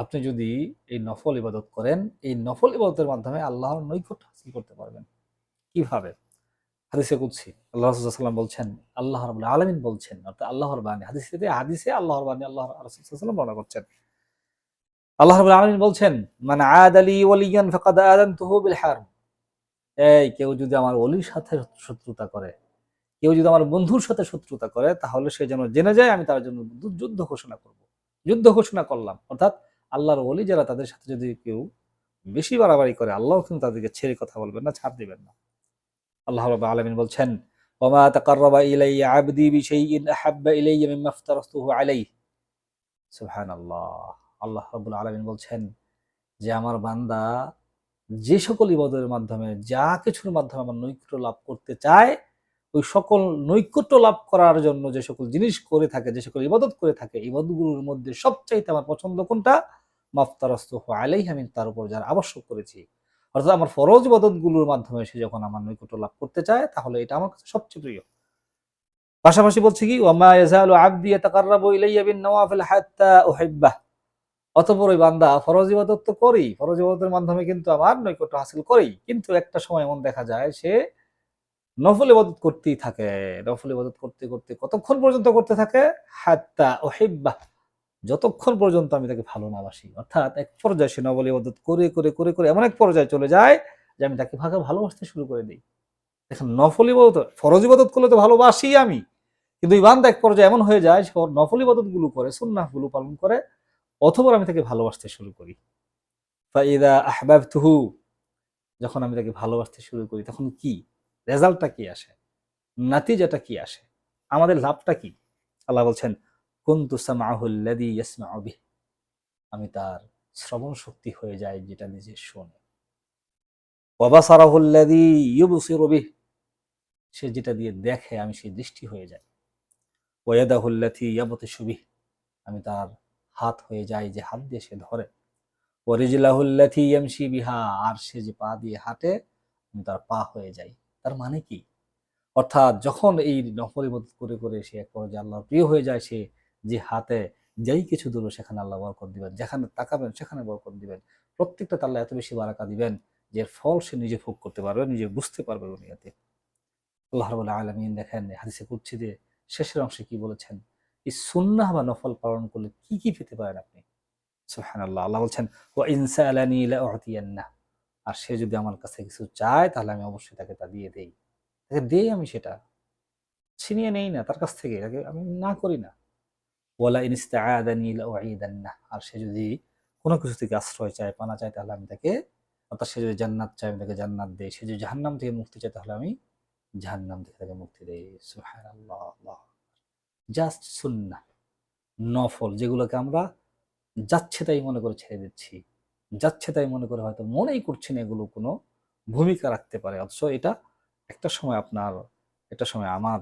আপনি যদি এই নফল ইবাদত করেন, এই নফল ইবাদতের মাধ্যমে আল্লাহর নৈকট্য হাসিল করতে পারবেন। কীভাবে? হাদিসে কুদসি, আল্লাহ রাসূলুল্লাহ বলছেন, আল্লাহ রাব্বুল আলামিন বলছেন অর্থাৎ আল্লাহর বাণী। হাদিসে হাদিসে আল্লাহর বাণী আল্লাহ রাসূলুল্লাহ বর্ণনা করছেন। আল্লাহ রাব্বুল আলামিন বলছেন, মান আদালি ওয়ালিয়ান ফাকাদ আযানতুহু বিল হারব এই কেউ যদি আমার অলির সাথে শত্রুতা করে, কেউ যদি আমার বন্ধুর সাথে শত্রুতা করে, তাহলে সে যেন জেনে যায়, আমি তার জন্য যুদ্ধ ঘোষণা করব। যুদ্ধ ঘোষণা করলাম, অর্থাৎ আল্লাহর ওলি যারা তাদের সাথে যদি কেউ বেশি বাড়াবাড়ি করে আল্লাহ কিন্তু তাদেরকে ছেড়ে কথা বলবেন না, ছাড় দিবেন না। আল্লাহ রাব্বুল আলামিন বলছেন, ওমা তাকাররাবা ইলাইয়া আবদি বিশাইইন আহাব্বা আল্লাহ রাব্বুল বলছেন যে, আমার বান্দা যে সকল ইবাদতের মাধ্যমে, যা কিছুর মাধ্যমে আমার নৈকট্য লাভ করতে চায়, ওই সকল নৈকট্য লাভ করার জন্য যে সকল জিনিস করে থাকে, যে সকল ইবাদত করে থাকে, ইবাদতগুলোর মধ্যে সবচাইতে আমার পছন্দ কোনটা? মাফতারস্ত আলাই আমি তার উপর যারা আবশ্যক করেছি। অর্থাৎ আমার ফরজ ইবাদতগুলোর মাধ্যমে সে যখন আমার নৈকট্য লাভ করতে চায়, তাহলে এটা আমার কাছে সবচেয়ে প্রিয়। পাশাপাশি বলছে কি ওমা ইয়াজালু আবদি ইয়াতাকাররাবু ইলাইয়া বিন নওয়াফিল হাত্তা উহিব্বাহ। অতঃপর ওই বান্দা ফরজ ইবাদত তো করেই, ফরজ ইবাদতের মাধ্যমে কিন্তু আমার নৈকট্য হাসিল করেই। কিন্তু একটা সময় এমন দেখা যায়, সে নফল ইবাদত করতেই থাকে, নফল ইবাদত করতে করতে কতক্ষণ পর্যন্ত করতে থাকে? হাত্তা ওহিব্বা যতক্ষণ পর্যন্ত আমি তাকে ভালো না বাসি, অর্থাৎ এক পর্যায়ে সে নফল ইবাদত করে করে করে করে এমন এক পর্যায়ে চলে যায় যে আমি তাকে ভাগে ভালোবাসতে শুরু করে দিই। দেখেন, নফল ইবাদত, ফরজ ইবাদত করলে তো ভালোবাসি আমি। কিন্তু এই বান্দা এক পর্যায়ে এমন হয়ে যায় সে নফলগুলো করে সুন্নাহগুলো পালন করে, অথবা আমি তাকে ভালোবাসতে শুরু করি। ফাইদা আহবাবতুহু, যখন আমি তাকে ভালোবাসতে শুরু করি, তখন কি? রেজাল্টটা কি আসে? নাতিজাটা কি আসে? আমাদের লাভটা কি? আল্লাহ বলছেন কুন্তু সামাহুল্লাযী ইয়াসমাউ বিহ। আমি তার শ্রবণ শক্তি হয়ে যায় যেটা নিজে শোনে। ওয়া বাসারাহুল্লাযী ইউবসিরু বিহ। সে যেটা দিয়ে দেখে আমি সেই দৃষ্টি হয়ে যাই। ওয়া ইয়াদাহুল্লাতী ইয়াবতিশু বিহ। আমি তার হাত হয়ে যায় যে হাত দিয়ে সে ধরে। ওয়ারিজলাহুল্লাথি ইয়ামশি বিহা। আর সে যে পা দিয়ে হাঁটে, আমি তার পা হয়ে যাই। তার মানে কি? অর্থাৎ যখন এই নফল ইবাদত করে করে সে এক পর্যায়ে আল্লাহর প্রিয় হয়ে যায়, সে যে হাতে যেই কিছু দূর সেখানে আল্লাহ বরকত দিবেন, যেখানে তাকাবেন সেখানে বরকত দিবেন। প্রত্যেকটা আল্লাহ এত বেশি বারাকা দিবেন যে ফল সে নিজে ভোগ করতে পারবে, নিজে বুঝতে পারবে দুনিয়াতে। আল্লাহ রবুল্লাহ আলমিন দেখেন হাদিসে কুচ্ছি দিয়ে শেষের অংশে কি বলেছেন? এই সুন্নাহ বা নফল পালন করলে কি কি পেতে পারেন আপনি? সুবহানাল্লাহ, আল্লাহ আল্লাহ বলছেন ও ইনসালানি লাউতিয়ান্না। আর সে যদি আমার কাছে কিছু চায়, তাহলে আমি অবশ্যই তাকে তা দিয়ে দেই। তাকে দেই আমি সেটা। ছিনিয়ে নেই না তার কাছ থেকে, তাকে আমি না করি না। ওয়ালা ইনস্তাআদানি লাউঈদান্না আর সে যদি কোনো কিছু থেকে আশ্রয় চায়, পানা চায়, তাহলে আমি তাকে, অর্থাৎ সে যদি জান্নাত চায়, আমি তাকে জান্নাত দেই। সে যদি জাহান্নাম থেকে মুক্তি চায়, তাহলে আমি জাহান্নাম থেকে তাকে মুক্তি দেই। সুবহানাল্লাহ, আল্লাহ জাস্ট সুন্নাহ, নফল, যেগুলোকে আমরা যাচ্ছে তাই মনে করে ছেড়ে দিচ্ছি। যাচ্ছে তাই মনে করে হয়তো মনেই করছি না এগুলো কোনো ভূমিকা রাখতে পারে। অথচ এটা একটা সময় আপনার, একটা সময় আমার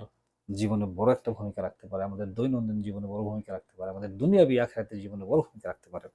জীবনে বড় একটা ভূমিকা রাখতে পারে, আমাদের দৈনন্দিন জীবনে বড় ভূমিকা রাখতে পারে, আমাদের দুনিয়াবি আখেরাতের জীবনে বড় ভূমিকা রাখতে পারে।